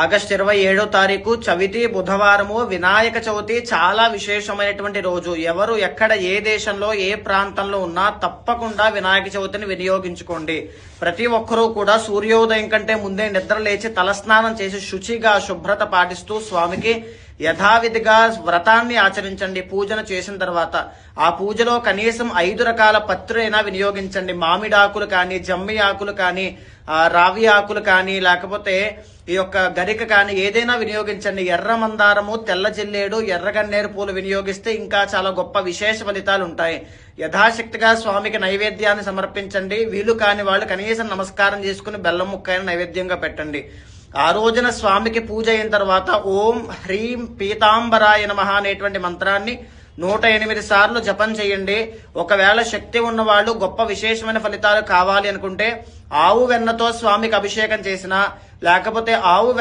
August ఇరవై ఏడో తారీఖు చవితి బుధవారము వినాయక చవితి చాలా విశేషమైనటువంటి రోజు. ఎవరు ఎక్కడ ఏ దేశంలో ఏ ప్రాంతంలో ఉన్నా తప్పకుండా వినాయక చవితిని వినియోగించుకోండి. ప్రతి ఒక్కరూ కూడా సూర్యోదయం కంటే ముందే నిద్ర లేచి తలస్నానం చేసి శుచిగా శుభ్రత పాటిస్తూ స్వామికి యథావిధిగా వ్రతాన్ని ఆచరించండి పూజను చేసిన తర్వాత. ఆ పూజలో కనీసం ఐదు రకాల పత్రులైనా వినియోగించండి. మామిడాకులు కానీ జమ్మి ఆకులు కానీ రావి ఆకులు కానీ లేకపోతే ఈ యొక్క గరిక కానీ ఏదైనా వినియోగించండి. ఎర్ర మందారము తెల్ల జిల్లేడు ఎర్ర గన్నేరు పూలు వినియోగిస్తే ఇంకా చాలా గొప్ప విశేష ఫలితాలు ఉంటాయి. యథాశక్తిగా స్వామికి నైవేద్యాన్ని సమర్పించండి. వీలు కాని వాళ్ళు కనీసం నమస్కారం చేసుకుని బెల్లం ముక్కైన నైవేద్యంగా పెట్టండి. ఆ రోజున స్వామికి పూజ అయిన తర్వాత ఓం హ్రీం పీతాంబరాయ నమ అనేటువంటి మంత్రాన్ని నూట ఎనిమిది సార్లు జపం చేయండి. ఒకవేళ శక్తి ఉన్న వాళ్ళు గొప్ప విశేషమైన ఫలితాలు కావాలి అనుకుంటే ఆవు వెన్నతో స్వామికి అభిషేకం చేసిన లేకపోతే ఆవు వెన్న